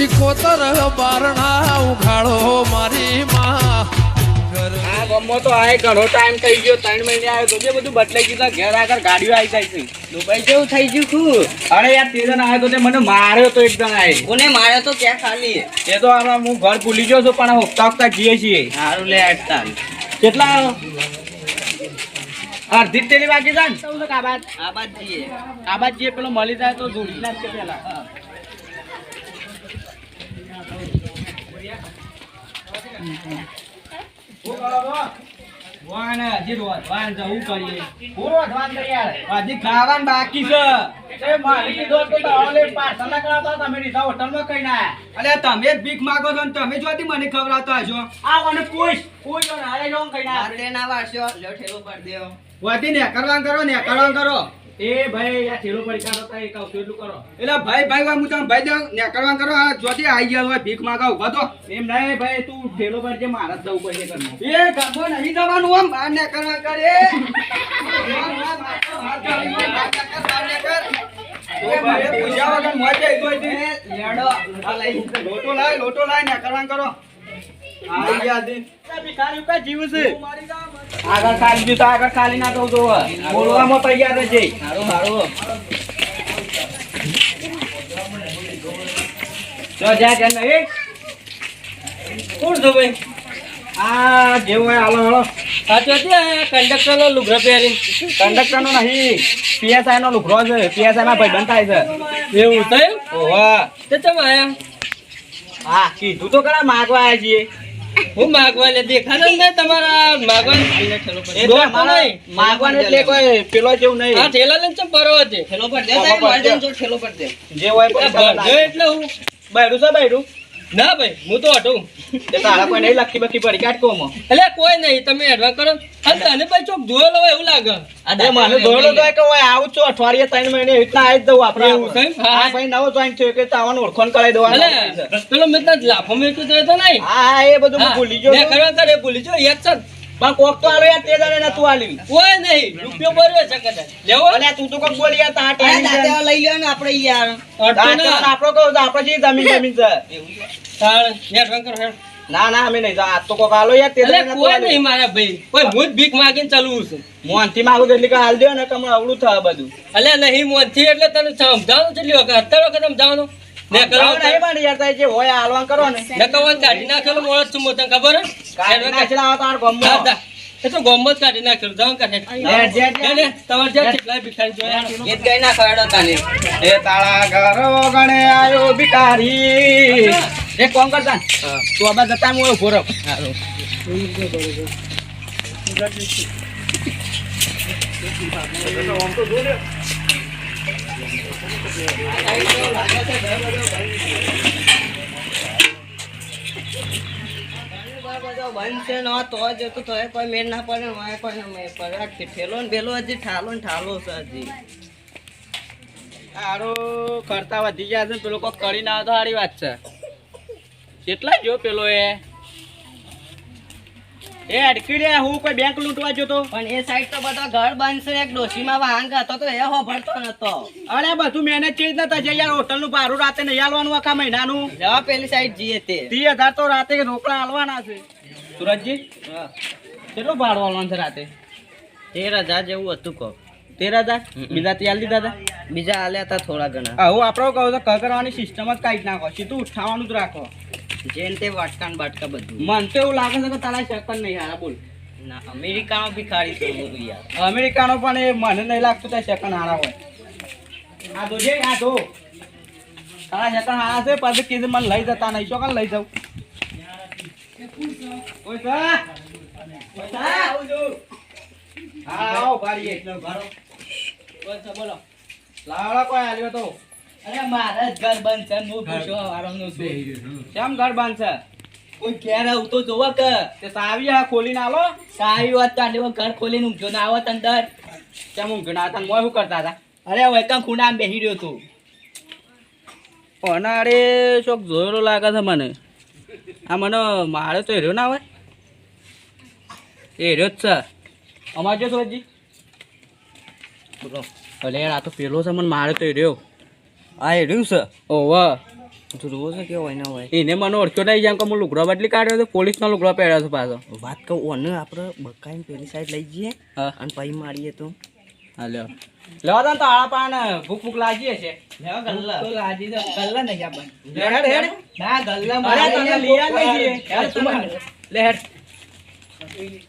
શિકોતર બારણા ઉઘાડો મારી માં. આ ગામમાં તો આય ઘણો ટાઈમ થઈ ગયો ત્રણ મહિને આવ્યો તો જે બધું બદલાઈ ગયું. ઘેર આગળ ગાડીઓ આવી જાય છે. દુબઈ જેવું થઈ ગયું ખું અરે યાર તે જણ આવ્યો તો મને માર્યો તો એકદમ આય કોને માર્યો તો? ક્યાં ખાલી? એ તો આમાં હું ઘર ભૂલી ગયો છું પણ હોકતા હોકતા જઈએ છીએ. સારું લે અડતા કેટલા? અડધી તેલી બાકી છે ને? ચૌદ કાબાત આ જઈએ. પેલો મળી જાય તો જોડી ના પેલા હા. શું કરો છો? વાન હજી રોજ વાન જવું કરીએ હું રોજ વાન કરી યાર હજી ખાવાનું બાકી છે તમે જ ભીખ માગો છો તમે જોતી મને ખવડાવતા હશો આ મને પૂછ પૂછ હારે જો કઈ ના લ્યો ઠેલો પર દેવો વધી ને કરવાનું કરો ને કરવાનું કરો એ ભાઈ આ થેલો પડી કાઢો તો એક કહું એટલું કરો. એટલે ભાઈ ભાઈ હું તમે ભાઈ દઉં ને કરવાન કરો આ જોતી આવી ગયા હોય ભીખ માંગા ઊભા તો. એમ નહીં ભાઈ તું થેલો પર જે મારા જ જવું પડશે ઘરમાં. એ ગમો નહીં જવાનું આમ બહાર ને કરવા કરે આ લોટો લાય લોટો લાય ને કરવાન કરો. આવી ગયા દે ભિખારી ઉપર જીવ છે. મારી આગળ ખાલી દીધું તો આગળ ખાલી ના દઉં તો બોલવામાં તૈયાર રહેજે. સારું સારું જો જા કે નહીં. કોણ છો ભાઈ? આ જેવું હોય હાલો તો કંડક્ટર નો લુગડો પહેરી કંડક્ટર નો નહીં પીએસઆઈ નો લુખરો છે. પીએસઆઈ માં ભાઈ થાય છે. એવું થયું ઓવા તે તમે આયા? હા કીધું તો ખરા માગવા આવ્યા છીએ. હું માગવા લે દેખાડો ને તમારા માગવા ઠેલો પર એટલે કોઈ પેલો જેવું નહીં. હા ઠેલા લઈને ચમ પરો છે ઠેલો પર દે ઠેલો પર દે. જે હોય એટલે હું. બાયડું છે બૈરું ના ભાઈ હું તો હટું તારા કોઈ નહીં લખી બખી પડી કાઢ કોમાં. એટલે કોઈ નહીં તમે એડવા કરો. અને તને ભાઈ ચોક જોયેલો હોય એવું લાગે? એ મને તો કે ઓય આવું છું અઠવાડિયે ત્રણ મહિને એટલા આવી દઉં એવું આપણે હા. હા ભાઈ નવો જોઈન થયો કે તાવાનું ઓળખણ કરાવી દેવાનું. પેલો લાફો મેં તો નહીં. હા એ બધું ભૂલી ગયો કરવા કરે ભૂલી જો એક છે પણ કોક તો આલો યાર તે દાડે નતું આલ્યું. કોઈ નહીં. રૂપિયો ભર્યો છે કદાચ. લેવો? અલ્યા તું તો કોક બોલી યાર તાર ટેન્શન લઈ લ્યો ને આપણે યાર. આપણો કહું આપણે જે જમીન જમીન છે. એટલે ના ના અમે નહીં. જા તો કોક આલો યાર તે દાડે કોઈ નહીં મારા ભાઈ. કોઈ હું જ ભીખ માગીને ચાલવું છે. મોહનથી માગું એટલે કે હાલ દો ને કમ અવળું થાય બધું. અલ્યા નહીં મોનથી એટલે તને સમજાવું લ્યો કે અત્યારે વખત સમજાવવાનું ને કરવા નહીં પણ યાર જે હોય હાલવાન કરો ને. ને કવન કાઢી નાખેલો મોળસ છું તને ખબર હે? કાઢી નાખેલા તાર જા. એ તો ગોમત કાઢી નાખેલું જાઉં કાઢે લે, જે, જે. લે, લે, તમારે ભિખારી જોયા ગીત ગાઈ ના ખવડાવો તને એ તાળા ઘરો ગણે આયો ભિખારી. એ કોણ કરતા તું આબા જતા હું ઊભો રહો. બંધ છે નો તો જ તો કોઈ મેળ ના પડે મારે કોઈ ના મેળ પડે ઠેલો ને ભેલો હજી ઠાલો ને ઠાલો છે હજી. સારું કરતા વધી ગયા છે પેલો કોક કરી ના તો સારી વાત છે. કેટલા જો પેલો એ? એ અડકીડે હું કોઈ બેંક લૂંટવા જતો પણ એ સાઈડ તો બધા ઘર બંધ છે એક ડોશીમાં વાંગ હતો તો એ હોભળતો નતો. અરે બધું મેનેજ કરી નતા છે યાર હોટલનું ભાડું રાતે નહીં આલવાનું આખા મહિનાનું. જવા પેલી સાઈડ જઈએ તે. ત્રીસ હજાર તો રાતે રોકડા આલવાના છે. સુરજજી? કેટલું ભાડું આલવાનું છે રાતે? તેર હજાર જેવું હતું કહો. તેર હજાર બીજા ત્યાં લીધા હતા બીજા આલ્યા હતા થોડા ઘણા. હું આપણો કહું તો કરવાની સિસ્ટમ જ કાઢી નાખો સીધું ઉઠાવવાનું જ રાખો. જેન તે વાટકાન બાટકા બધું. મને તો એવું લાગે છે કે તારા શકન નહીં હારા બોલ. ના અમેરિકાનો ભિખારી છે યાર. અમેરિકાનો પણ એ મને નહીં લાગતું ત્યાં સેકન્ડ હારા હોય. આ તો જે આ તો. તારા સેકન્ડ હારા છે પછી કીધું મને લઈ જતા નહીં શું લઈ જાઉં? કોઈ છે? કોઈ હા આવો ભાડીએ બોલો લાવડા કોઈ આવ્યો તો અરે મારે ઘર બંધ છે હું પૂછવા વાળાનું છું કેમ ઘર બાંધશે કોઈ ઘેર આવું તો કે તે સાવી હા ખોલીને આલો સારી વાત ઘર ખોલીને ઊંઘજો ના આવત અંદર કેમ ઊંઘના હતા મોય શું કરતા હતા અરે વૈકમ ખૂણા બેસી રહ્યો તું અરે ચોક જોયેલો લાગે છે મને આ મને મારે તો હેર્યો ના હોય એ હેર્યો જ છે. અમાર જો સુરજજી ભલે યાર આ તો પેલો છે મને મારે તો રહ્યો. આ હેર્યું છે? ઓહ ધ્રુવો છે કે હોય ના હોય. એને મને ઓળખ્યો નહીં જેમ કે હું લુગડો બદલી કાઢ્યો તો પોલીસનો લુગડો પહેર્યો છે પાછો. વાત કહું ઓને આપણે બકાઈને પેલી સાઈડ લઈ જઈએ અને પછી મારીએ તો. હા લ્યો. લેવા તો આળા પાન ભૂખ ભૂખ લાગીએ છે લેવા ગલ્લા. તો લાજી ગલ્લા નહીં આપણને હેડ હેડ. ના ગલ્લા મારે તને લઈ આલ નહીં તું લે હેડ.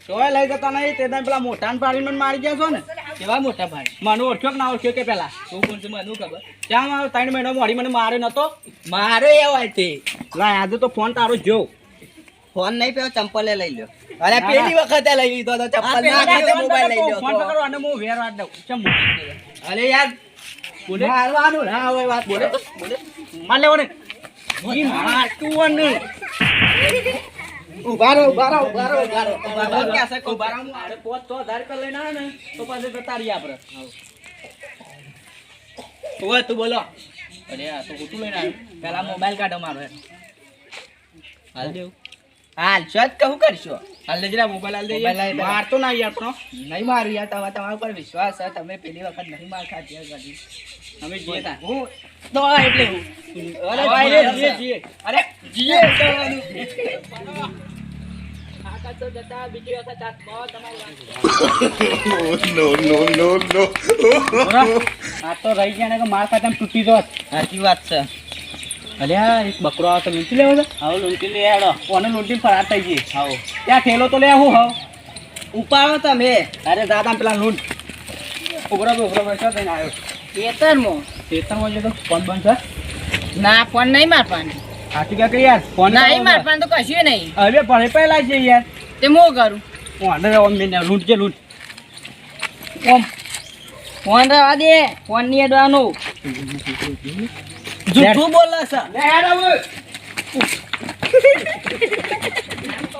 તોય લઈ જતા નહીં તે તમે પેલા મોટા પાડીને મારી ગયા છો ને? કેવા મોટા ભાઈ મને ઓળખ્યો કે ના ઓળખ્યો કે પેલા? તું કોણ છે મને ખબર? ત્યાં મારો ત્રણ મહિનો મોડી મને માર્યો નતો. મારે એ હોય તે લાય આજે તો ફોન તારો જો ફોન નહીં પેલો ચંપલે લઈ લ્યો. અરે પેલી વખતે લઈ લીધો તો ચંપલ ના ખાતે મોબાઈલ લઈ લ્યો ફોન. પકડો અને હું વેર વાત દઉં. ચમ અરે યાર બોલે? મારવાનું ના હોય વાત. બોલે? બોલે? માર લેવો ને. ઈ મારતું ને. ઊભા રહો ઊભા રહો ઊભા રહો ઊભા રહો ઊભા રહો. છે આરે પોત તો હજાર રૂપિયા લઈને આવે ને તો પાછું જતા રહીએ આપણે. ઓય તું બોલો. અરે આ તો ખોટું લઈને આવ્યો. પેલા મોબાઈલ કાઢો મારો. હાલ દેવું હાલ શોધ કહું કરશો? હાલ લેજે મોબાઈલ હાલ દેજે દે. મારતો ના યાર તો. નહીં મારું યાર તમારા તમારા ઉપર વિશ્વાસ છે. તમે પેલી વખત નહીં માર ખાધી હોય કદી. અમે જીએ તા. હું તો. એટલે હું. અરે અરે જીએ જીએ, જીએ આ તો રહી ગયા ને કે માર ખાતા તૂટી જોત. સાચી વાત છે. અલ્યા એક બકરો આવે તો લૂંટી લેવો છે આવો લૂંટી લે હેડો કોને લૂંટી ફરાર થઈ ગઈ. આવો. ત્યાં ઠેલો તો લે હું હાવ. ઉપાડો તમે. અરે દાદા પેલા લૂંટ. ઉભરો ઉભરો બેસો થઈને આવ્યો. ખેતરમાં. ખેતરમાં જતો ફોન બંધ છે. ના ફોન નહીં મારવાનો. સાચું કે યાર? ફોન નહીં પણ તો કશું નહીં. હવે ભલે પહેલા છે યાર. તે મો કરું? ફોન રે ઓમ મેને લૂંટ છે લૂંટ. ઓમ. ફોન રહેવા દે ફોનની અડવાનું. જૂઠું બોલે છે. લે હેડ હવે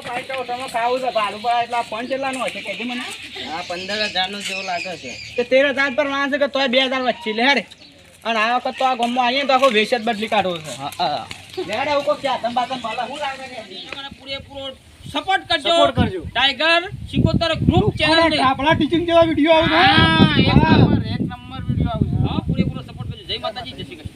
ભાઈ તો તમે ખાવું છે ભાડું પર ફોન કેટલાનો હશે કહેજે મને આ પંદર હજાર નો જેવો લાગે છે. તેર હજાર પર વાંચે કે તોય બે હજાર વચ્ચે. લે અને આ વખત તો આ ગમો આવીએ તો આખો વેશ જ બદલી કાઢવો છે. હા ઉકો લે હેડ આવું કોક છે આતમ બાતમ ભલા હું લાગે ને. પૂરેપૂરો સપોર્ટ કરજો. સપોર્ટ કરજો. ટાઈગર સિકોતર ગ્રુપ ચેનલ ને. આપણા ટીચિંગ જેવા વીડિયો હા એક નંબર એક નંબર વિડિયો આવે હા પૂરેપૂરો સપોર્ટ કરજો. જય માતાજી જય શ્રી કૃષ્ણ.